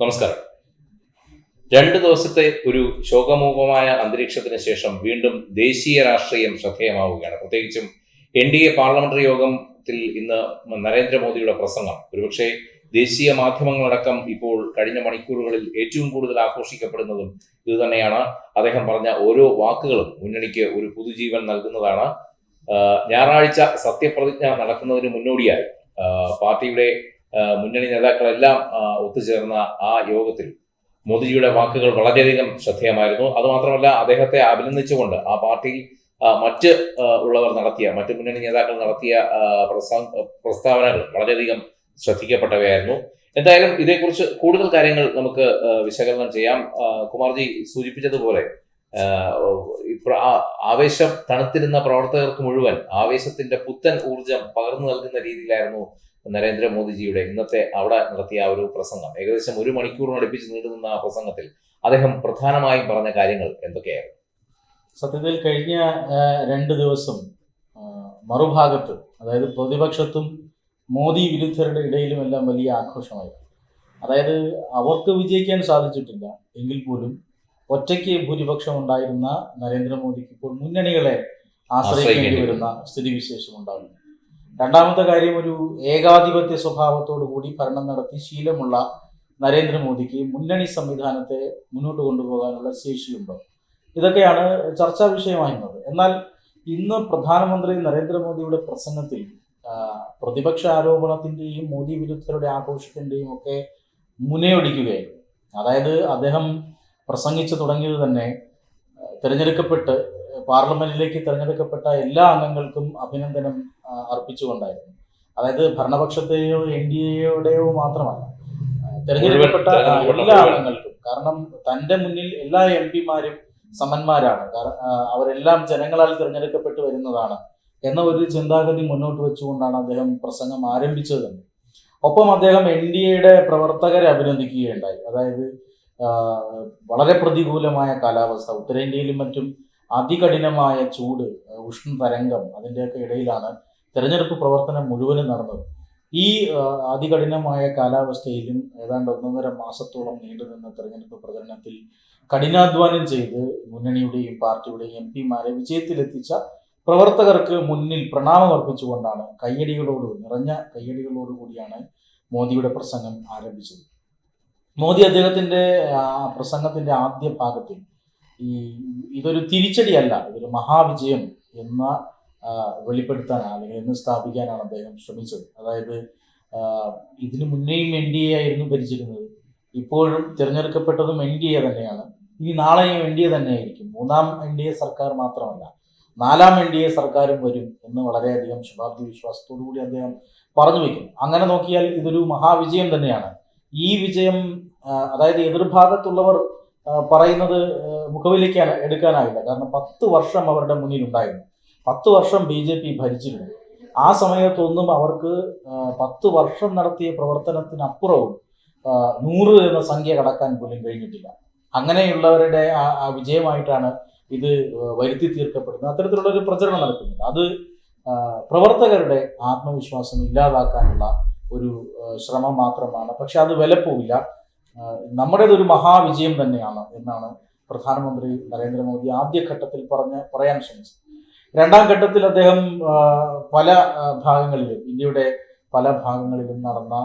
നമസ്കാരം. രണ്ട് ദിവസത്തെ ഒരു ശോകമൂപമായ അന്തരീക്ഷത്തിന് ശേഷം വീണ്ടും ദേശീയ രാഷ്ട്രീയം ശ്രദ്ധേയമാവുകയാണ്. പ്രത്യേകിച്ചും എൻ ഡി എ പാർലമെന്ററി യോഗത്തിൽ ഇന്ന് നരേന്ദ്രമോദിയുടെ പ്രസംഗം. ഒരുപക്ഷെ ദേശീയ മാധ്യമങ്ങളടക്കം ഇപ്പോൾ കഴിഞ്ഞ മണിക്കൂറുകളിൽ ഏറ്റവും കൂടുതൽ ആഘോഷിക്കപ്പെടുന്നതും ഇതുതന്നെയാണ്. അദ്ദേഹം പറഞ്ഞ ഓരോ വാക്കുകളും മുന്നണിക്ക് ഒരു പുതുജീവൻ നൽകുന്നതാണ്. ഞായറാഴ്ച സത്യപ്രതിജ്ഞ നടക്കുന്നതിന് മുന്നോടിയായി പാർട്ടിയുടെ മുന്നണി നേതാക്കളെല്ലാം ഒത്തുചേർന്ന ആ യോഗത്തിൽ മോദിജിയുടെ വാക്കുകൾ വളരെയധികം ശ്രദ്ധേയമായിരുന്നു. അതുമാത്രമല്ല അദ്ദേഹത്തെ അഭിനന്ദിച്ചുകൊണ്ട് ആ പാർട്ടി മറ്റ് ഉള്ളവർ നടത്തിയ മറ്റ് മുന്നണി നേതാക്കൾ നടത്തിയ പ്രസ്താവനകൾ വളരെയധികം ശ്രദ്ധിക്കപ്പെട്ടവയായിരുന്നു. എന്തായാലും ഇതേക്കുറിച്ച് കൂടുതൽ കാര്യങ്ങൾ നമുക്ക് വിശകലനം ചെയ്യാം. കുമാർജി സൂചിപ്പിച്ചതുപോലെ ആവേശം തണുത്തിരുന്ന പ്രവർത്തകർക്ക് മുഴുവൻ ആവേശത്തിന്റെ പുത്തൻ ഊർജം പകർന്നു നൽകുന്ന രീതിയിലായിരുന്നു നരേന്ദ്രമോദിജിയുടെ ഇന്നത്തെ അവിടെ നടത്തിയ ഒരു പ്രസംഗം. ഏകദേശം ഒരു മണിക്കൂറിനടുപ്പിച്ച് നീണ്ടുനിന്ന ആ പ്രസംഗത്തിൽ അദ്ദേഹം പ്രധാനമായും പറഞ്ഞ കാര്യങ്ങൾ എന്തൊക്കെയായിരുന്നു? സത്യത്തിൽ കഴിഞ്ഞ രണ്ട് ദിവസം മറുഭാഗത്ത് അതായത് പ്രതിപക്ഷത്തും മോദി വിരുദ്ധരുടെ ഇടയിലും എല്ലാം വലിയ ആഘോഷമായി. അതായത് അവർക്ക് വിജയിക്കാൻ സാധിച്ചിട്ടില്ല. എങ്കിൽ പോലും ഒറ്റയ്ക്ക് ഭൂരിപക്ഷം ഉണ്ടായിരുന്ന നരേന്ദ്രമോദിക്ക് ഇപ്പോൾ മുന്നണികളെ ആശ്രയിക്കേണ്ടി വരുന്ന സ്ഥിതിവിശേഷം ഉണ്ടാകുന്നു. രണ്ടാമത്തെ കാര്യം ഒരു ഏകാധിപത്യ സ്വഭാവത്തോടു കൂടി ഭരണം നടത്തി ശീലമുള്ള നരേന്ദ്രമോദിക്ക് മുന്നണി സംവിധാനത്തെ മുന്നോട്ട് കൊണ്ടുപോകാനുള്ള ശേഷിയുണ്ടോ. ഇതൊക്കെയാണ് ചർച്ചാ വിഷയമായിരുന്നത് എന്നാൽ ഇന്ന് പ്രധാനമന്ത്രി നരേന്ദ്രമോദിയുടെ പ്രസംഗത്തിൽ പ്രതിപക്ഷ ആരോപണത്തിന്റെയും മോദി വിരുദ്ധരുടെ ആഘോഷത്തിന്റെയും ഒക്കെ മുനയൊടിക്കുകയായിരുന്നു. അതായത് അദ്ദേഹം പ്രസംഗിച്ചു തുടങ്ങിയത് തന്നെ തിരഞ്ഞെടുക്കപ്പെട്ട് പാർലമെന്റിലേക്ക് തിരഞ്ഞെടുക്കപ്പെട്ട എല്ലാ അംഗങ്ങൾക്കും അഭിനന്ദനം അർപ്പിച്ചുകൊണ്ടായിരുന്നു. അതായത് ഭരണപക്ഷത്തെയോ എൻ ഡി എയുടെയോ മാത്രമല്ല. തെരഞ്ഞെടുക്കപ്പെട്ട എല്ലാ അംഗങ്ങൾക്കും കാരണം തന്റെ മുന്നിൽ എല്ലാ എം പിമാരും സമന്മാരാണ് അവരെല്ലാം ജനങ്ങളാൽ തിരഞ്ഞെടുക്കപ്പെട്ട് വരുന്നതാണ് എന്ന ഒരു ചിന്താഗതി മുന്നോട്ട് വെച്ചുകൊണ്ടാണ് അദ്ദേഹം പ്രസംഗം ആരംഭിച്ചത്. തന്നെ ഒപ്പം അദ്ദേഹം എൻ ഡി എയുടെ പ്രവർത്തകരെ അഭിനന്ദിക്കുകയുണ്ടായി. അതായത് വളരെ പ്രതികൂലമായ കാലാവസ്ഥ. ഉത്തരേന്ത്യയിലും മറ്റും അതികഠിനമായ ചൂട് ഉഷ്ണ തരംഗം അതിന്റെയൊക്കെ ഇടയിലാണ് തെരഞ്ഞെടുപ്പ് പ്രവർത്തനം മുഴുവനും നടന്നത്. ഈ അതികഠിനമായ കാലാവസ്ഥയിലും ഏതാണ്ട് ഒന്നൊന്നര മാസത്തോളം നീണ്ടുനിന്ന തെരഞ്ഞെടുപ്പ് പ്രചരണത്തിൽ കഠിനാധ്വാനം ചെയ്ത് മുന്നണിയുടെയും പാർട്ടിയുടെയും എം പിമാരെ വിജയത്തിലെത്തിച്ച പ്രവർത്തകർക്ക് മുന്നിൽ പ്രണാമം അർപ്പിച്ചുകൊണ്ടാണ് കയ്യടികളോട് നിറഞ്ഞ കയ്യടികളോട് കൂടിയാണ് മോദിയുടെ പ്രസംഗം ആരംഭിച്ചത്. മോദി അദ്ദേഹത്തിന്റെ പ്രസംഗത്തിന്റെ ആദ്യ ഭാഗത്തിൽ ഈ ഇതൊരു തിരിച്ചടിയല്ല ഇതൊരു മഹാവിജയം എന്ന വെളിപ്പെടുത്താനാണ് അല്ലെങ്കിൽ എന്ന് സ്ഥാപിക്കാനാണ് അദ്ദേഹം ശ്രമിച്ചത്. അതായത് ഇതിനു മുന്നേയും എൻ ഡി എ ആയിരുന്നു ഭരിച്ചിരുന്നത്. ഇപ്പോഴും തിരഞ്ഞെടുക്കപ്പെട്ടതും എൻ ഡി എ തന്നെയാണ്. ഇനി നാളെയും എൻ ഡി എ തന്നെയായിരിക്കും. മൂന്നാം എൻ ഡി എ സർക്കാർ മാത്രമല്ല നാലാം എൻ ഡി എ സർക്കാരും വരും എന്ന് വളരെയധികം ശുഭാപ്തി വിശ്വാസത്തോടു കൂടി അദ്ദേഹം പറഞ്ഞു വെക്കും. അങ്ങനെ നോക്കിയാൽ ഇതൊരു മഹാവിജയം തന്നെയാണ്. ഈ വിജയം അതായത് എതിർഭാഗത്തുള്ളവർ പറയുന്നത് മുഖവിലേക്ക് എടുക്കാനാവില്ല കാരണം പത്ത് വർഷം അവരുടെ മുന്നിൽ ഉണ്ടായിരുന്നു പത്ത് വർഷം ബി ജെ പി ഭരിച്ചിരുന്നു. ആ സമയത്തൊന്നും അവർക്ക് പത്ത് വർഷം നടത്തിയ പ്രവർത്തനത്തിനപ്പുറവും നൂറ് എന്ന സംഖ്യ കടക്കാൻ പോലും കഴിഞ്ഞിട്ടില്ല. അങ്ങനെയുള്ളവരുടെ ആ വിജയമായിട്ടാണ് ഇത് വരുത്തി തീർക്കപ്പെടുന്നത്. അത്തരത്തിലുള്ള ഒരു പ്രചരണം നടക്കുന്നത് അത് പ്രവർത്തകരുടെ ആത്മവിശ്വാസം ഇല്ലാതാക്കാനുള്ള ഒരു ശ്രമം മാത്രമാണ്. പക്ഷെ അത് വിലപ്പോവില്ല. നമ്മുടേതൊരു മഹാവിജയം തന്നെയാണ് എന്നാണ് പ്രധാനമന്ത്രി നരേന്ദ്രമോദി ആദ്യഘട്ടത്തിൽ പറഞ്ഞ് പറയാൻ ശ്രമിച്ചത്. രണ്ടാം ഘട്ടത്തിൽ അദ്ദേഹം പല ഭാഗങ്ങളിലും ഇന്ത്യയുടെ പല ഭാഗങ്ങളിലും നടന്ന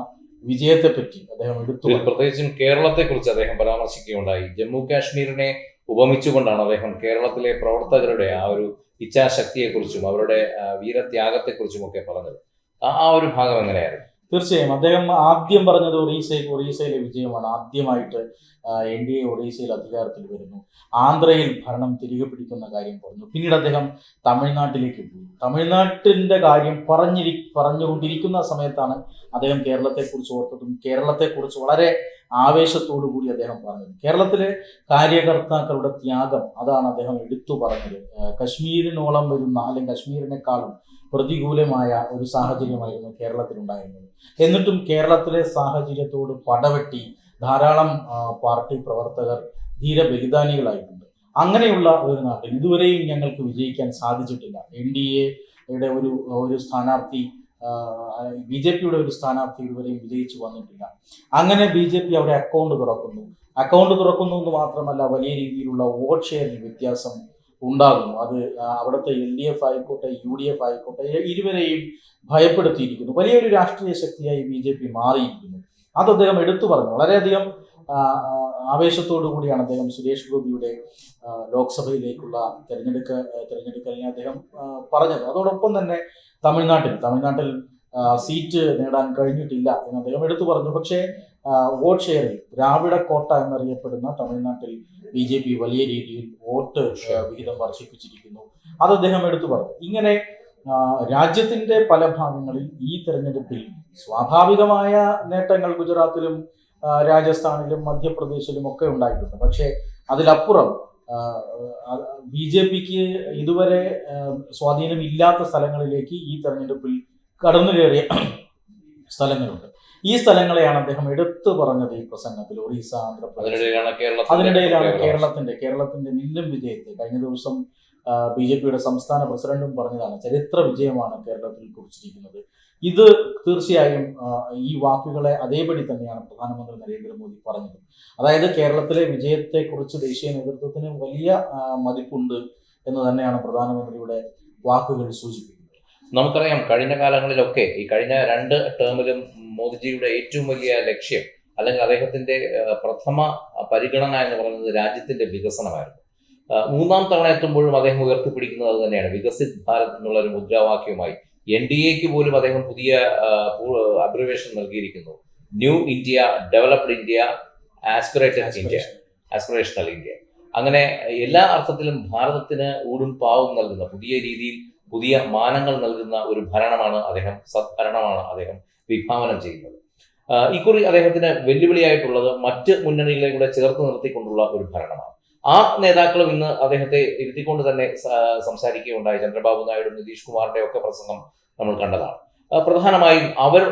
വിജയത്തെപ്പറ്റി അദ്ദേഹം എടുത്തു. പ്രത്യേകിച്ചും കേരളത്തെ കുറിച്ച് അദ്ദേഹം പരാമർശിക്കുകയുണ്ടായി ജമ്മു കാശ്മീരിനെ ഉപമിച്ചുകൊണ്ടാണ് അദ്ദേഹം കേരളത്തിലെ പ്രവർത്തകരുടെ ആ ഒരു ഇച്ഛാശക്തിയെക്കുറിച്ചും അവരുടെ വീരത്യാഗത്തെക്കുറിച്ചും ഒക്കെ പറഞ്ഞത് ആ ആ ഒരു ഭാഗം എങ്ങനെയായിരുന്നു തീർച്ചയായും. അദ്ദേഹം ആദ്യം പറഞ്ഞത് ഒറീസ ഒറീസയിലെ വിജയമാണ്. ആദ്യമായിട്ട് എൻ ഡി എ ഒറീസയിൽ അധികാരത്തിൽ വരുന്നു. ആന്ധ്രയിൽ ഭരണം തിരികെ പിടിക്കുന്ന കാര്യം പറഞ്ഞു. പിന്നീട് അദ്ദേഹം തമിഴ്നാട്ടിലേക്ക് പോയി. തമിഴ്നാട്ടിന്റെ കാര്യം പറഞ്ഞിരി പറഞ്ഞുകൊണ്ടിരിക്കുന്ന സമയത്താണ് അദ്ദേഹം കേരളത്തെക്കുറിച്ച് ഓർത്തതും കേരളത്തെക്കുറിച്ച് വളരെ ആവേശത്തോടു കൂടി അദ്ദേഹം പറഞ്ഞത്. കേരളത്തിലെ കാര്യകർത്താക്കളുടെ ത്യാഗം അതാണ് അദ്ദേഹം എടുത്തു പറഞ്ഞത്. കശ്മീരിനോളം വരുന്ന അല്ലെങ്കിൽ കശ്മീരിനേക്കാളും പ്രതികൂലമായ ഒരു സാഹചര്യമായിരുന്നു കേരളത്തിലുണ്ടായിരുന്നത്. എന്നിട്ടും കേരളത്തിലെ സാഹചര്യത്തോട് പടവെട്ടി ധാരാളം പാർട്ടി പ്രവർത്തകർ ധീര ബലിദാനികളായിട്ടുണ്ട്. അങ്ങനെയുള്ള ഒരു നാട്ടിൽ ഇതുവരെയും ഞങ്ങൾക്ക് വിജയിക്കാൻ സാധിച്ചിട്ടില്ല. എൻ ഡി എയുടെ ഒരു ഒരു സ്ഥാനാർത്ഥി ബി ജെ പിയുടെ ഒരു സ്ഥാനാർത്ഥി ഇതുവരെയും വിജയിച്ചു വന്നിട്ടില്ല. അങ്ങനെ ബി ജെ പി അവിടെ അക്കൗണ്ട് തുറക്കുന്നു. അക്കൗണ്ട് തുറക്കുന്നു എന്ന് മാത്രമല്ല വലിയ രീതിയിലുള്ള വോട്ട് ഷെയറിൽ വ്യത്യാസം ഉണ്ടാകുന്നു. അത് അവിടുത്തെ എൽ ഡി എഫ് ആയിക്കോട്ടെ യു ഡി എഫ് ആയിക്കോട്ടെ ഇരുവരെയും ഭയപ്പെടുത്തിയിരിക്കുന്നു. വലിയൊരു രാഷ്ട്രീയ ശക്തിയായി ബി ജെ പി മാറിയിരിക്കുന്നു. അത് അദ്ദേഹം എടുത്തു പറഞ്ഞു. വളരെയധികം ആവേശത്തോടു കൂടിയാണ് അദ്ദേഹം സുരേഷ് ഗോപിയുടെ ലോക്സഭയിലേക്കുള്ള തെരഞ്ഞെടുക്ക തെരഞ്ഞെടുക്കലിനെ അദ്ദേഹം പറഞ്ഞത്. അതോടൊപ്പം തന്നെ തമിഴ്നാട്ടിൽ തമിഴ്നാട്ടിൽ സീറ്റ് നേടാൻ കഴിഞ്ഞിട്ടില്ല എന്ന് അദ്ദേഹം എടുത്തു പറഞ്ഞു. പക്ഷേ വോട്ട് ഷെയറിൽ ദ്രാവിഡ കോട്ട എന്നറിയപ്പെടുന്ന തമിഴ്നാട്ടിൽ ബി ജെ പി വലിയ രീതിയിൽ വോട്ട് വിഹിതം വർദ്ധിപ്പിച്ചിരിക്കുന്നു. അത് അദ്ദേഹം എടുത്തു പറഞ്ഞു. ഇങ്ങനെ രാജ്യത്തിന്റെ പല ഭാഗങ്ങളിൽ ഈ തെരഞ്ഞെടുപ്പിൽ സ്വാഭാവികമായ നേട്ടങ്ങൾ ഗുജറാത്തിലും രാജസ്ഥാനിലും മധ്യപ്രദേശിലും ഒക്കെ ഉണ്ടായിട്ടുണ്ട്. പക്ഷേ അതിലപ്പുറം ബി ജെ പിക്ക് ഇതുവരെ സ്വാധീനം ഇല്ലാത്ത സ്ഥലങ്ങളിലേക്ക് ഈ തെരഞ്ഞെടുപ്പിൽ കടന്നു കയറിയ സ്ഥലങ്ങളുണ്ട്. ഈ സ്ഥലങ്ങളെയാണ് അദ്ദേഹം എടുത്തു പറഞ്ഞത് ഈ പ്രസംഗത്തിൽ. ഒറീസ ആന്ധ്രപ്രദേശ്. അതിനിടയിലാണ് കേരളത്തിന്റെ കേരളത്തിന്റെ മില്ലും വിജയത്തെ. കഴിഞ്ഞ ദിവസം ബി ജെ പിയുടെ സംസ്ഥാന പ്രസിഡന്റും പറഞ്ഞതാണ് ചരിത്ര വിജയമാണ് കേരളത്തിൽ കുറിച്ചിരിക്കുന്നത്. ഇത് തീർച്ചയായും ഈ വാക്കുകളെ അതേപടി തന്നെയാണ് പ്രധാനമന്ത്രി നരേന്ദ്രമോദി പറഞ്ഞത്. അതായത് കേരളത്തിലെ വിജയത്തെക്കുറിച്ച് ദേശീയ നേതൃത്വത്തിന് വലിയ മതിപ്പുണ്ട് എന്ന് തന്നെയാണ് പ്രധാനമന്ത്രിയുടെ വാക്കുകൾ സൂചിപ്പിക്കുന്നത്. നമുക്കറിയാം കഴിഞ്ഞ കാലങ്ങളിലൊക്കെ ഈ കഴിഞ്ഞ രണ്ട് ടേമിലും മോദിജിയുടെ ഏറ്റവും വലിയ ലക്ഷ്യം അല്ലെങ്കിൽ അദ്ദേഹത്തിന്റെ പ്രഥമ പരിഗണന എന്ന് പറയുന്നത് രാജ്യത്തിന്റെ വികസനമായിരുന്നു. മൂന്നാം തവണ എത്തുമ്പോഴും അദ്ദേഹം ഉയർത്തിപ്പിടിക്കുന്നത് അത് തന്നെയാണ്. വികസിത് ഭാരത് എന്നുള്ള ഒരു മുദ്രാവാക്യവുമായി എൻ ഡി എക്ക് പോലും അദ്ദേഹം പുതിയ അബ്രിവേഷൻ നൽകിയിരിക്കുന്നു. New India developed India aspirated India aspirational India അങ്ങനെ എല്ലാ അർത്ഥത്തിലും ഭാരതത്തിന് ഊടും പാവും നൽകുന്ന പുതിയ രീതിയിൽ പുതിയ മാനങ്ങൾ നൽകുന്ന ഒരു ഭരണമാണ് അദ്ദേഹം സദ്ഭരണമാണ് അദ്ദേഹം വിഭാവനം ചെയ്യുന്നത്. ഇക്കുറി അദ്ദേഹത്തിന് വെല്ലുവിളിയായിട്ടുള്ളത് മറ്റ് മുന്നണികളെ കൂടെ ചേർത്ത് നിർത്തിക്കൊണ്ടുള്ള ഒരു ഭരണമാണ്. ആ നേതാക്കളും ഇന്ന് അദ്ദേഹത്തെ ഇരുത്തിക്കൊണ്ട് തന്നെ സംസാരിക്കുകയുണ്ടായി. ചന്ദ്രബാബു നായിഡു നിതീഷ് കുമാറിന്റെ ഒക്കെ പ്രസംഗം നമ്മൾ കണ്ടതാണ്. പ്രധാനമായും അവർ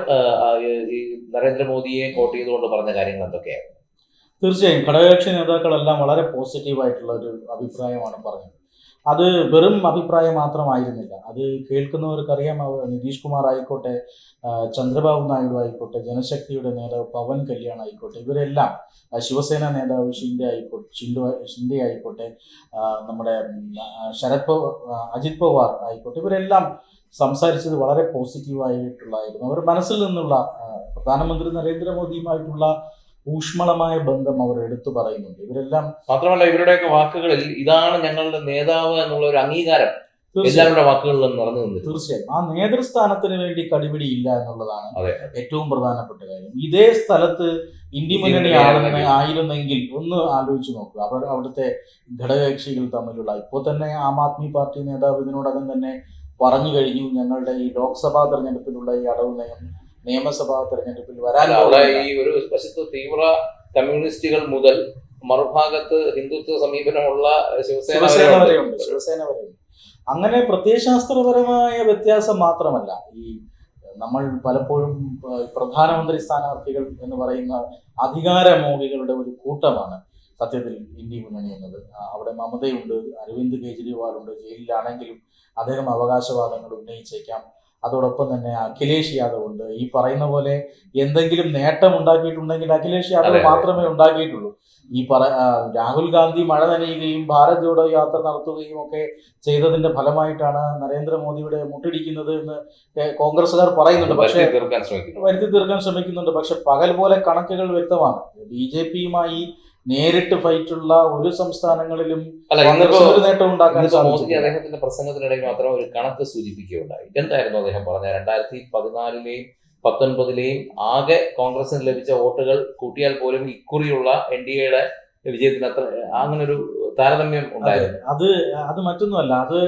നരേന്ദ്രമോദിയെ കോട്ട് ചെയ്തുകൊണ്ട് പറഞ്ഞ കാര്യങ്ങൾ എന്തൊക്കെയായിരുന്നു? തീർച്ചയായും ഘടകകക്ഷി നേതാക്കളെല്ലാം വളരെ പോസിറ്റീവായിട്ടുള്ള ഒരു അഭിപ്രായമാണ് പറഞ്ഞത്. അത് വെറും അഭിപ്രായം മാത്രമായിരുന്നില്ല. അത് കേൾക്കുന്നവർക്കറിയാം നിതീഷ് കുമാർ ആയിക്കോട്ടെ ചന്ദ്രബാബു നായിഡു ആയിക്കോട്ടെ ജനശക്തിയുടെ നേതാവ് പവൻ കല്യാൺ ആയിക്കോട്ടെ ഇവരെല്ലാം ശിവസേന നേതാവ് ഷിൻഡെ ആയിക്കോട്ടെ ഷിൻഡോ ഷിൻഡെ ആയിക്കോട്ടെ നമ്മുടെ ശരത് പവാർ അജിത് പവാർ ആയിക്കോട്ടെ ഇവരെല്ലാം സംസാരിച്ചത് വളരെ പോസിറ്റീവായിട്ടുള്ളായിരുന്നു അവർ മനസ്സിൽ നിന്നുള്ള പ്രധാനമന്ത്രി നരേന്ദ്രമോദിയുമായിട്ടുള്ള ഊഷ്മളമായ ബന്ധം അവർ എടുത്തു പറയുന്നുണ്ട്. ഇവരെല്ലാം മാത്രമല്ല ഇവരുടെയൊക്കെ വാക്കുകളിൽ ഇതാണ് ഞങ്ങളുടെ നേതാവ് എന്നുള്ള ഒരു അംഗീകാരം എല്ലാവരുടെ വാക്കുകളിലും നിറഞ്ഞു തീർച്ചയായും. ആ നേതൃസ്ഥാനത്തിന് വേണ്ടി കടിപിടി ഇല്ല എന്നുള്ളതാണ് ഏറ്റവും പ്രധാനപ്പെട്ട കാര്യം. ഇതേ സ്ഥലത്ത് ഇന്ത്യ മുന്നണി ആണെന്ന് ആയിരുന്നെങ്കിൽ ഒന്ന് ആലോചിച്ചു നോക്കുക അവർ അവിടുത്തെ ഘടകകക്ഷികൾ തമ്മിലുള്ള ഇപ്പോൾ തന്നെ ആം ആദ്മി പാർട്ടി നേതാവ് ഇതിനോടകം തന്നെ പറഞ്ഞു കഴിഞ്ഞു. ഞങ്ങളുടെ ഈ ലോക്സഭാ തെരഞ്ഞെടുപ്പിലുള്ള ഈ അടവ് നയം നിയമസഭാ തെരഞ്ഞെടുപ്പിൽ വരാൻ അവിടെ ഈ ഒരു വശത്ത് തീവ്ര കമ്മ്യൂണിസ്റ്റുകൾ മുതൽ മറുഭാഗത്ത് ഹിന്ദുത്വ സമീപനമുള്ള ശിവസേന. വരെയുണ്ട്. ശിവസേന വരെയുണ്ട്. അങ്ങനെ പ്രത്യയശാസ്ത്രപരമായ വ്യത്യാസം മാത്രമല്ല ഈ നമ്മൾ പലപ്പോഴും പ്രധാനമന്ത്രി സ്ഥാനാർത്ഥികൾ എന്ന് പറയുന്ന അധികാരമോഹികളുടെ ഒരു കൂട്ടമാണ് സത്യത്തിൽ ഇന്ത്യ മുന്നണി എന്നത്. അവിടെ മമതയുണ്ട് അരവിന്ദ് കെജ്രിവാളുണ്ട് ജയിലിലാണെങ്കിലും അദ്ദേഹം അവകാശവാദങ്ങൾ ഉന്നയിച്ചേക്കാം. അതോടൊപ്പം തന്നെ അഖിലേഷ് യാദവ് ഉണ്ട്. ഈ പറയുന്ന പോലെ എന്തെങ്കിലും നേട്ടം ഉണ്ടാക്കിയിട്ടുണ്ടെങ്കിൽ അഖിലേഷ് യാദവ്. മാത്രമേ ഉണ്ടാക്കിയിട്ടുള്ളൂ. ഈ പറ രാഹുൽ ഗാന്ധി മഴ നനയുകയും ഭാരത് ജോഡോ യാത്ര നടത്തുകയും ഒക്കെ ചെയ്തതിന്റെ ഫലമായിട്ടാണ് നരേന്ദ്രമോദിയുടെ മുട്ടിടിക്കുന്നത് എന്ന് കോൺഗ്രസ്സുകാർ പറയുന്നുണ്ട്. പക്ഷേ വരുത്തി തീർക്കാൻ ശ്രമിക്കുന്നുണ്ട്. പക്ഷെ പകൽ പോലെ കണക്കുകൾ വ്യക്തമാണ്. ബി ജെ പിയുമായി നേരിട്ട് ഫൈറ്റുള്ള ഒരു സംസ്ഥാനങ്ങളിലും മോദി. അദ്ദേഹത്തിന്റെ പ്രസംഗത്തിനിടയിൽ മാത്രം ഒരു കണക്ക് സൂചിപ്പിക്കുകയുണ്ടായി. എന്തായിരുന്നു അദ്ദേഹം പറഞ്ഞ രണ്ടായിരത്തി പതിനാലിലെയും പത്തൊൻപതിലെയും ആകെ കോൺഗ്രസിന് ലഭിച്ച വോട്ടുകൾ കൂട്ടിയാൽ പോലും ഇക്കുറിയുള്ള എൻ ഡി എയുടെ വിജയത്തിന് അത്ര അങ്ങനെ ഒരു താരതമ്യം ഉണ്ടായിരുന്നു. അത് അത് മറ്റൊന്നുമല്ല. അത്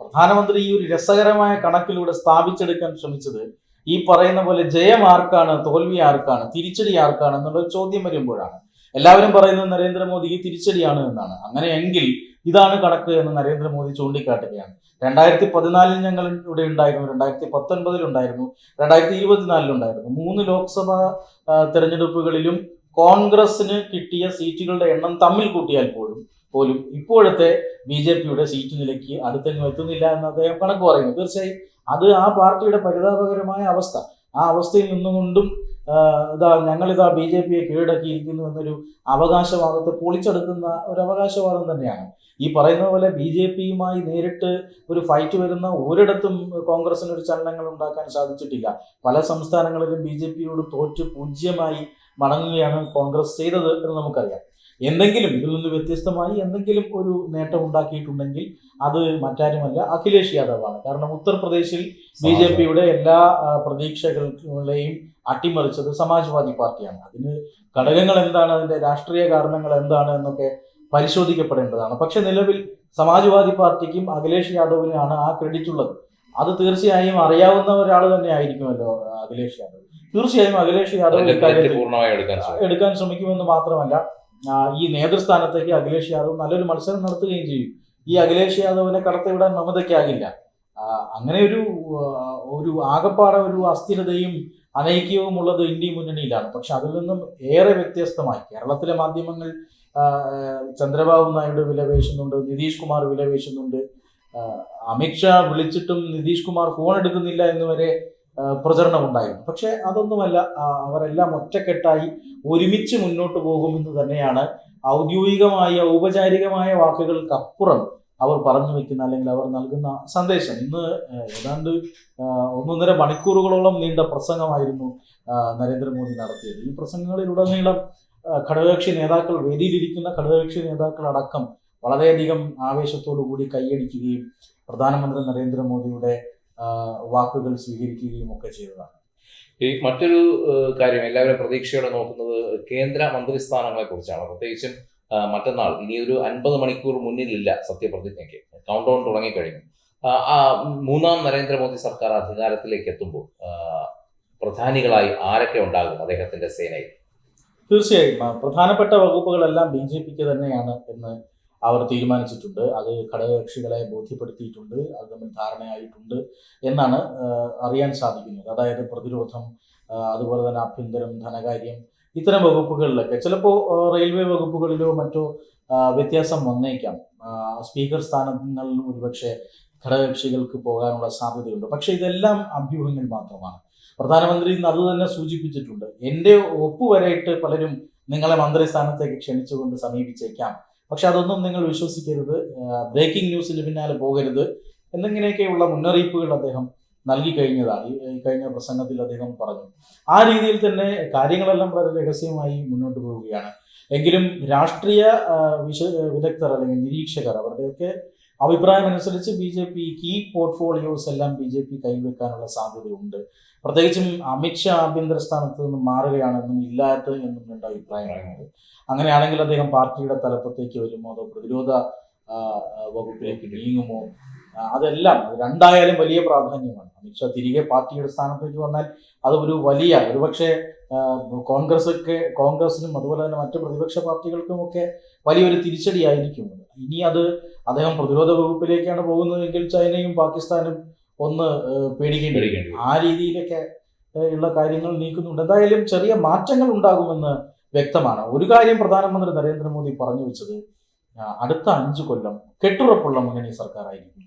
പ്രധാനമന്ത്രി ഈ ഒരു രസകരമായ കണക്കിലൂടെ സ്ഥാപിച്ചെടുക്കാൻ ശ്രമിച്ചത് ഈ പറയുന്ന പോലെ ജയം ആർക്കാണ് തോൽവി ആർക്കാണ് തിരിച്ചടി ആർക്കാണ് എന്നുള്ള ചോദ്യം വരുമ്പോഴാണ്. എല്ലാവരും പറയുന്നത് നരേന്ദ്രമോദിക്ക് തിരിച്ചടിയാണ് എന്നാണ്. അങ്ങനെയെങ്കിൽ ഇതാണ് കണക്ക് എന്ന് നരേന്ദ്രമോദി ചൂണ്ടിക്കാട്ടുകയാണ്. രണ്ടായിരത്തി പതിനാലിൽ ഞങ്ങൾ ഇവിടെ ഉണ്ടായിരുന്നു രണ്ടായിരത്തി പത്തൊൻപതിൽ ഉണ്ടായിരുന്നു രണ്ടായിരത്തി ഇരുപത്തിനാലിലുണ്ടായിരുന്നു മൂന്ന് ലോക്സഭാ തെരഞ്ഞെടുപ്പുകളിലും കോൺഗ്രസിന് കിട്ടിയ സീറ്റുകളുടെ എണ്ണം തമ്മിൽ കൂട്ടിയാൽ പോലും പോലും ഇപ്പോഴത്തെ ബി ജെ പിയുടെ സീറ്റ് നിലയ്ക്ക് അടുത്തെങ്ങും എത്തുന്നില്ല എന്ന് അദ്ദേഹം കണക്ക് പറയുന്നു. തീർച്ചയായും അത് ആ പാർട്ടിയുടെ പരിതാപകരമായ അവസ്ഥ. ആ അവസ്ഥയിൽ നിന്നുകൊണ്ടും ഇതാ ഞങ്ങളിതാ ബി ജെ പിയെ കീഴടക്കിയിരിക്കുന്നു എന്നൊരു അവകാശവാദത്തെ പൊളിച്ചെടുക്കുന്ന ഒരു അവകാശവാദം തന്നെയാണ്. ഈ പറയുന്ന പോലെ ബി ജെ പിയുമായി നേരിട്ട് ഒരു ഫൈറ്റ് വരുന്ന ഒരിടത്തും കോൺഗ്രസിന് ഒരു ചലനങ്ങൾ ഉണ്ടാക്കാൻ സാധിച്ചിട്ടില്ല. പല സംസ്ഥാനങ്ങളിലും ബി ജെ പിയോട് തോറ്റ് പൂജ്യമായി മടങ്ങുകയാണ് കോൺഗ്രസ് ചെയ്തത് എന്ന് നമുക്കറിയാം. എന്തെങ്കിലും ഇതിൽ നിന്ന് വ്യത്യസ്തമായി എന്തെങ്കിലും ഒരു നേട്ടം ഉണ്ടാക്കിയിട്ടുണ്ടെങ്കിൽ അത് മറ്റാരുമല്ല അഖിലേഷ് യാദവാണ് കാരണം ഉത്തർപ്രദേശിൽ ബി ജെ പിയുടെ എല്ലാ പ്രതീക്ഷകളെയും അട്ടിമറിച്ചത് സമാജ്വാദി പാർട്ടിയാണ്. അതിന് ഘടകങ്ങൾ എന്താണ് അതിന്റെ രാഷ്ട്രീയ കാരണങ്ങൾ എന്താണ് എന്നൊക്കെ പരിശോധിക്കപ്പെടേണ്ടതാണ്. പക്ഷെ നിലവിൽ സമാജ്വാദി പാർട്ടിക്കും അഖിലേഷ് യാദവിനാണ് ആ ക്രെഡിറ്റ് ഉള്ളത്. അത് തീർച്ചയായും അറിയാവുന്ന ഒരാൾ തന്നെ ആയിരിക്കുമല്ലോ അഖിലേഷ് യാദവ്. തീർച്ചയായും അഖിലേഷ് യാദവ് എടുക്കാൻ ശ്രമിക്കും. ശ്രമിക്കുമെന്ന് മാത്രമല്ല ഈ നേതൃസ്ഥാനത്തേക്ക് അഖിലേഷ് യാദവ് നല്ലൊരു മത്സരം നടത്തുകയും ചെയ്യും. ഈ അഖിലേഷ് യാദവിനെ കടത്തിവിടാൻ മമതയ്ക്കാകില്ല. അങ്ങനെ ഒരു ഒരു ആകപ്പാടെ ഒരു അസ്ഥിരതയും അനൈക്യവും ഉള്ളത് ഇന്ത്യ മുന്നണിയിലാണ്. പക്ഷെ അതിൽ നിന്നും ഏറെ വ്യത്യസ്തമായി കേരളത്തിലെ മാധ്യമങ്ങൾ ചന്ദ്രബാബു നായിഡു വിലപേശുന്നുണ്ട് നിതീഷ് കുമാർ വിലപേശുന്നുണ്ട്. അമിത്ഷാ വിളിച്ചിട്ടും നിതീഷ് കുമാർ ഫോൺ എടുക്കുന്നില്ല എന്ന് വരെ പ്രചരണമുണ്ടായിരുന്നു. പക്ഷെ അതൊന്നുമല്ല അവരെല്ലാം ഒറ്റക്കെട്ടായി ഒരുമിച്ച് മുന്നോട്ട് പോകുമെന്ന് തന്നെയാണ് ഔദ്യോഗികമായ ഔപചാരികമായ വാക്കുകൾക്കപ്പുറം അവർ പറഞ്ഞു വെക്കുന്ന അല്ലെങ്കിൽ അവർ നൽകുന്ന സന്ദേശം. ഇന്ന് ഏതാണ്ട് ഒന്നൊന്നര മണിക്കൂറുകളോളം നീണ്ട പ്രസംഗമായിരുന്നു നരേന്ദ്രമോദി നടത്തിയത്. ഈ പ്രസംഗങ്ങളിലുടനീളം ഘടകകക്ഷി നേതാക്കൾ വേദിയിലിരിക്കുന്ന ഘടകകക്ഷി നേതാക്കൾ അടക്കം വളരെയധികം ആവേശത്തോടു കൂടി കൈയടിക്കുകയും പ്രധാനമന്ത്രി നരേന്ദ്രമോദിയുടെ വാക്കുകൾ സ്വീകരിക്കുകയും ഒക്കെ ചെയ്തതാണ്. ഈ മറ്റൊരു കാര്യം എല്ലാവരും പ്രതീക്ഷയോടെ നോക്കുന്നത് കേന്ദ്ര മന്ത്രിസ്ഥാനങ്ങളെ കുറിച്ചാണ്. പ്രത്യേകിച്ചും മറ്റന്നാൾ ഇനി ഒരു അൻപത് മണിക്കൂർ മുന്നിലില്ല സത്യപ്രതിജ്ഞയ്ക്ക്. കൗണ്ട് ഡൗൺ തുടങ്ങിക്കഴിഞ്ഞു മൂന്നാം നരേന്ദ്രമോദി സർക്കാർ അധികാരത്തിലേക്ക് എത്തുമ്പോൾ പ്രധാനികളായി ആരൊക്കെ ഉണ്ടാകും അദ്ദേഹത്തിന്റെ സേനയിൽ? തീർച്ചയായും പ്രധാനപ്പെട്ട വകുപ്പുകളെല്ലാം ബി ജെ പിക്ക് തന്നെയാണ് എന്ന് അവർ തീരുമാനിച്ചിട്ടുണ്ട്. അത് ഘടകകക്ഷികളെ ബോധ്യപ്പെടുത്തിയിട്ടുണ്ട്. അത് തമ്മിൽ ധാരണയായിട്ടുണ്ട് എന്നാണ് അറിയാൻ സാധിക്കുന്നത്. അതായത് പ്രതിരോധം അതുപോലെ തന്നെ ആഭ്യന്തരം ധനകാര്യം ഇത്തരം വകുപ്പുകളിലൊക്കെ. ചിലപ്പോൾ റെയിൽവേ വകുപ്പുകളിലോ മറ്റോ വ്യത്യാസം വന്നേക്കാം. സ്പീക്കർ സ്ഥാനങ്ങളിൽ ഒരുപക്ഷെ ഘടകകക്ഷികൾക്ക് പോകാനുള്ള സാധ്യതയുണ്ട്. പക്ഷെ ഇതെല്ലാം അഭ്യൂഹങ്ങൾ മാത്രമാണ്. പ്രധാനമന്ത്രി ഇന്ന് അത് തന്നെ സൂചിപ്പിച്ചിട്ടുണ്ട്. എന്റെ ഒപ്പുവരെയിട്ട് പലരും നിങ്ങളെ മന്ത്രിസ്ഥാനത്തേക്ക് ക്ഷണിച്ചുകൊണ്ട് സമീപിച്ചേക്കാം. പക്ഷെ അതൊന്നും നിങ്ങൾ വിശ്വസിക്കരുത്. ബ്രേക്കിംഗ് ന്യൂസിന് പിന്നാലെ പോകരുത്. എന്നിങ്ങനെയൊക്കെയുള്ള മുന്നറിയിപ്പുകൾ അദ്ദേഹം നൽകി കഴിഞ്ഞതാണ് ഈ കഴിഞ്ഞ പ്രസംഗത്തിൽ അദ്ദേഹം പറഞ്ഞു. ആ രീതിയിൽ തന്നെ കാര്യങ്ങളെല്ലാം വളരെ രഹസ്യമായി മുന്നോട്ട് പോവുകയാണ്. എങ്കിലും രാഷ്ട്രീയ വിശ വിദഗ്ധർ അല്ലെങ്കിൽ നിരീക്ഷകർ അവരുടെയൊക്കെ അഭിപ്രായം അനുസരിച്ച് B J P key portfolios എല്ലാം ബി ജെ പി കൈവെക്കാനുള്ള സാധ്യതയുണ്ട്. പ്രത്യേകിച്ചും അമിത്ഷാ ആഭ്യന്തര സ്ഥാനത്ത് നിന്ന് മാറുകയാണെന്നും ഇല്ലാത്ത എന്നും രണ്ട് അഭിപ്രായങ്ങളുണ്ട് അങ്ങനെയാണെങ്കിൽ അദ്ദേഹം പാർട്ടിയുടെ തലപ്പത്തേക്ക് വരുമോ അതോ പ്രതിരോധ വകുപ്പിലേക്ക് നീങ്ങുമോ? അതെല്ലാം അത് രണ്ടായാലും വലിയ പ്രാധാന്യമാണ്. അമിത്ഷാ തിരികെ പാർട്ടിയുടെ സ്ഥാനത്തേക്ക് വന്നാൽ അത് ഒരു വലിയ ഒരുപക്ഷെ കോൺഗ്രസ് ഒക്കെ കോൺഗ്രസിനും അതുപോലെ തന്നെ മറ്റു പ്രതിപക്ഷ പാർട്ടികൾക്കും ഒക്കെ വലിയൊരു തിരിച്ചടിയായിരിക്കും. ഇനി അത് അദ്ദേഹം പ്രതിരോധ വകുപ്പിലേക്കാണ് പോകുന്നതെങ്കിൽ ചൈനയും പാകിസ്ഥാനും ഒന്ന് പേടിക്കേണ്ടി വരും. ആ രീതിയിലൊക്കെ ഉള്ള കാര്യങ്ങൾ നീക്കുന്നുണ്ട്. എന്തായാലും ചെറിയ മാറ്റങ്ങൾ ഉണ്ടാകുമെന്ന് വ്യക്തമാണ്. ഒരു കാര്യം പ്രധാനമന്ത്രി നരേന്ദ്രമോദി പറഞ്ഞു വെച്ചത് അടുത്ത അഞ്ചു കൊല്ലം കെട്ടുറപ്പുള്ള മുന്നണി സർക്കാരായിരിക്കും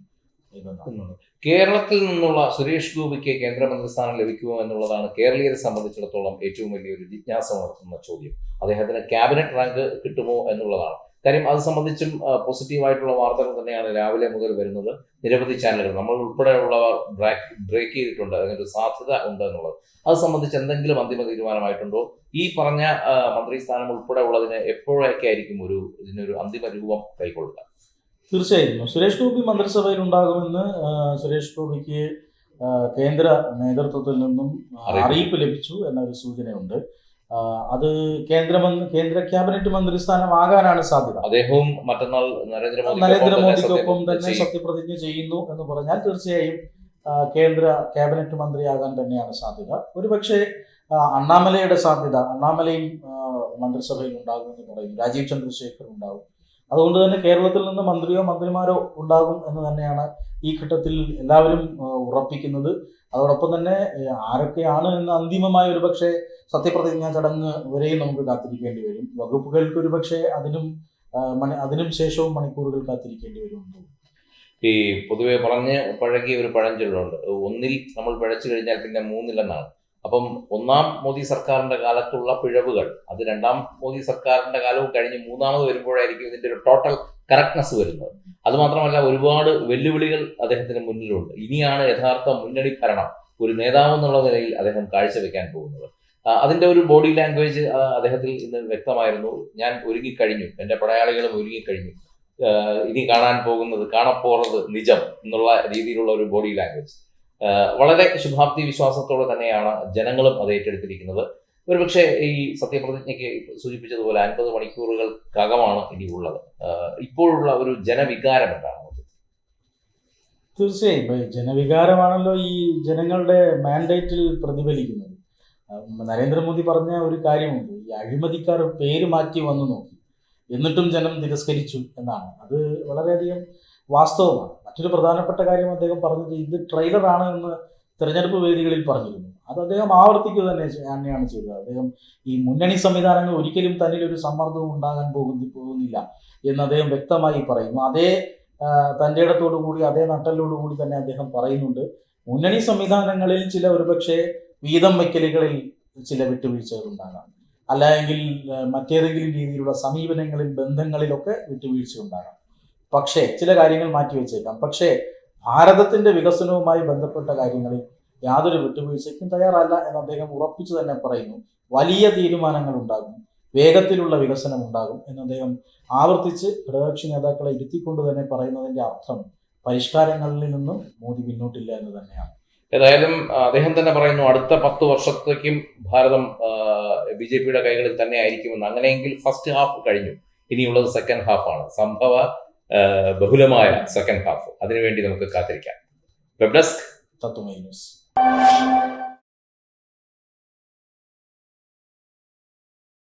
കേരളത്തിൽ നിന്നുള്ള സുരേഷ് ഗോപിക്ക് കേന്ദ്രമന്ത്രി സ്ഥാനം ലഭിക്കുമോ എന്നുള്ളതാണ് കേരളീയരെ സംബന്ധിച്ചിടത്തോളം ഏറ്റവും വലിയൊരു ജിജ്ഞാസ ഉണർത്തുന്ന ചോദ്യം. അദ്ദേഹത്തിന് ക്യാബിനറ്റ് റാങ്ക് കിട്ടുമോ എന്നുള്ളതാണ്. കാര്യം അത് സംബന്ധിച്ചും പോസിറ്റീവായിട്ടുള്ള വാർത്തകൾ തന്നെയാണ് രാവിലെ മുതൽ വരുന്നത്. നിരവധി ചാനലുകൾ നമ്മൾ ഉൾപ്പെടെയുള്ളവർ ബ്രേക്ക് ബ്രേക്ക് ചെയ്തിട്ടുണ്ട്. അതിനൊരു സാധ്യത ഉണ്ട് എന്നുള്ളത്. അത് സംബന്ധിച്ച് എന്തെങ്കിലും അന്തിമ തീരുമാനമായിട്ടുണ്ടോ? ഈ പറഞ്ഞ മന്ത്രി സ്ഥാനം ഉൾപ്പെടെ ഉള്ളതിന് എപ്പോഴൊക്കെ ആയിരിക്കും ഒരു ഇതിനൊരു അന്തിമ രൂപം കൈക്കൊള്ളുക? തീർച്ചയായും. സുരേഷ് ഗോപി മന്ത്രിസഭയിൽ ഉണ്ടാകുമെന്ന് സുരേഷ് ഗോപിക്ക് കേന്ദ്ര നേതൃത്വത്തിൽ നിന്നും അറിയിപ്പ്. ലഭിച്ചു എന്നൊരു സൂചനയുണ്ട്. അത് കേന്ദ്ര കേന്ദ്ര ക്യാബിനറ്റ് മന്ത്രി സ്ഥാനമാകാനാണ് സാധ്യത. അദ്ദേഹവും മറ്റന്നാൾ നരേന്ദ്രമോദി നരേന്ദ്രമോദിക്കൊപ്പം തന്നെ സത്യപ്രതിജ്ഞ ചെയ്യുന്നു എന്ന് പറഞ്ഞാൽ തീർച്ചയായും കേന്ദ്ര ക്യാബിനറ്റ് മന്ത്രിയാകാൻ തന്നെയാണ് സാധ്യത. ഒരുപക്ഷെ അണ്ണാമലയുടെ സാധ്യത അണ്ണാമലയും മന്ത്രിസഭയിൽ ഉണ്ടാകുമെന്ന് പറയും. രാജീവ് ചന്ദ്രശേഖർ ഉണ്ടാകും. അതുകൊണ്ട് തന്നെ കേരളത്തിൽ നിന്ന് മന്ത്രിയോ മന്ത്രിമാരോ ഉണ്ടാകും എന്ന് തന്നെയാണ് ഈ ഘട്ടത്തിൽ എല്ലാവരും ഉറപ്പിക്കുന്നത്. അതോടൊപ്പം തന്നെ ആരൊക്കെയാണ് എന്ന് അന്തിമമായ ഒരു പക്ഷേ സത്യപ്രതിജ്ഞാ ചടങ്ങ് വരെയും നമുക്ക് കാത്തിരിക്കേണ്ടി വരും. വകുപ്പുകൾക്ക് ഒരു പക്ഷേ അതിനും മണി അതിനും ശേഷവും മണിക്കൂറുകൾ കാത്തിരിക്കേണ്ടി വരുന്നുണ്ട്. ഈ പൊതുവെ പറഞ്ഞ് പഴകിയ ഒരു പഴഞ്ചൊല്ലുണ്ട്. ഒന്നിൽ നമ്മൾ പഴച്ചു കഴിഞ്ഞാൽ പിന്നെ മൂന്നില്ലെന്നാണ് അപ്പം ഒന്നാം മോദി സർക്കാരിന്റെ കാലത്തുള്ള പിഴവുകൾ അത് രണ്ടാം മോദി സർക്കാരിന്റെ കാലവും കഴിഞ്ഞ് മൂന്നാമത് വരുമ്പോഴായിരിക്കും ഇതിന്റെ ഒരു ടോട്ടൽ കറക്റ്റ്നെസ് വരുന്നത്. അതുമാത്രമല്ല ഒരുപാട് വെല്ലുവിളികൾ അദ്ദേഹത്തിന് മുന്നിലുണ്ട്. ഇനിയാണ് യഥാർത്ഥ മുന്നണി ഭരണം ഒരു നേതാവ് എന്നുള്ള നിലയിൽ അദ്ദേഹം കാഴ്ചവെക്കാൻ പോകുന്നത്. അതിന്റെ ഒരു ബോഡി ലാംഗ്വേജ് അദ്ദേഹത്തിൽ ഇന്ന് വ്യക്തമായിരുന്നു. ഞാൻ ഒരുങ്ങിക്കഴിഞ്ഞു. എന്റെ പടയാളികളും ഒരുങ്ങിക്കഴിഞ്ഞു. ഇനി കാണാൻ പോകുന്നത് കാണപ്പോറത് നിജം എന്നുള്ള രീതിയിലുള്ള ഒരു ബോഡി ലാംഗ്വേജ് വളരെ ശുഭാപ്തി വിശ്വാസത്തോടെ തന്നെയാണ് ജനങ്ങളും അത് ഏറ്റെടുത്തിരിക്കുന്നത്. ഒരുപക്ഷെ ഈ സത്യപ്രതിജ്ഞയ്ക്ക് സൂചിപ്പിച്ചതുപോലെ അൻപത് മണിക്കൂറുകൾക്കകമാണ് ഉള്ളത്. ഇപ്പോഴുള്ള ഒരു ജനവികാരം എന്താണ്? തീർച്ചയായും. ജനവികാരമാണല്ലോ ഈ ജനങ്ങളുടെ മാൻഡേറ്റിൽ പ്രതിഫലിക്കുന്നത്. നരേന്ദ്രമോദി പറഞ്ഞ ഒരു കാര്യമുണ്ട്. ഈ അഴിമതിക്കാർ പേര് മാറ്റി വന്നു നോക്കി. എന്നിട്ടും ജനം തിരസ്കരിച്ചു എന്നാണ്. അത് വളരെയധികം വാസ്തവമാണ്. മറ്റൊരു പ്രധാനപ്പെട്ട കാര്യം അദ്ദേഹം പറഞ്ഞത് ഇത് ട്രെയിലറാണ് എന്ന് തെരഞ്ഞെടുപ്പ് വേദികളിൽ പറഞ്ഞിരുന്നു. അത് അദ്ദേഹം ആവർത്തിക്കുക തന്നെ തന്നെയാണ് ചെയ്തത്. അദ്ദേഹം ഈ മുന്നണി സംവിധാനങ്ങൾ ഒരിക്കലും തന്നിൽ ഒരു സമ്മർദ്ദവും ഉണ്ടാകാൻ പോകുന്ന പോകുന്നില്ല എന്ന് അദ്ദേഹം വ്യക്തമായി പറയുന്നു. അതേ തന്റെ ഇടത്തോടു കൂടി അതേ നട്ടലോടു കൂടി തന്നെ അദ്ദേഹം പറയുന്നുണ്ട്. മുന്നണി സംവിധാനങ്ങളിൽ ചില ഒരുപക്ഷെ വീതം വയ്ക്കലുകളിൽ ചില വിട്ടുവീഴ്ചകൾ ഉണ്ടാകാം അല്ലെങ്കിൽ ആ, മറ്റേതെങ്കിലും രീതിയിലുള്ള സമീപനങ്ങളിൽ ബന്ധങ്ങളിലൊക്കെ വിട്ടുവീഴ്ച ഉണ്ടാകാം. പക്ഷേ ചില കാര്യങ്ങൾ മാറ്റി മാറ്റിവെച്ചേക്കാം പക്ഷേ ഭാരതത്തിന്റെ വികസനവുമായി ബന്ധപ്പെട്ട കാര്യങ്ങളിൽ യാതൊരു വിട്ടുവീഴ്ചയ്ക്കും തയ്യാറല്ല എന്ന് അദ്ദേഹം ഉറപ്പിച്ചു തന്നെ പറയുന്നു. വലിയ തീരുമാനങ്ങൾ ഉണ്ടാകും. വേഗത്തിലുള്ള വികസനം ഉണ്ടാകും എന്ന് അദ്ദേഹം ആവർത്തിച്ച് ഘടകകക്ഷി നേതാക്കളെ ഇരുത്തിക്കൊണ്ട് തന്നെ പറയുന്നതിന്റെ അർത്ഥം പരിഷ്കാരങ്ങളിൽ നിന്നും മോദി പിന്നോട്ടില്ല എന്ന് തന്നെയാണ്. ഏതായാലും അദ്ദേഹം തന്നെ പറയുന്നു അടുത്ത പത്ത് വർഷത്തേക്കും ഭാരതം ബി ജെ പിയുടെ കൈകളിൽ തന്നെ ആയിരിക്കുമെന്ന് അങ്ങനെയെങ്കിൽ ഫസ്റ്റ് ഹാഫ് കഴിഞ്ഞു. ഇനിയുള്ളത് സെക്കൻഡ് ഹാഫാണ് സംഭവ ബഹുലമായ സെക്കൻഡ് ഹാഫ് അതിനുവേണ്ടി നമുക്ക് കാത്തിരിക്കാം. വെബ് ഡെസ്ക് തത്വമൈ ന്യൂസ്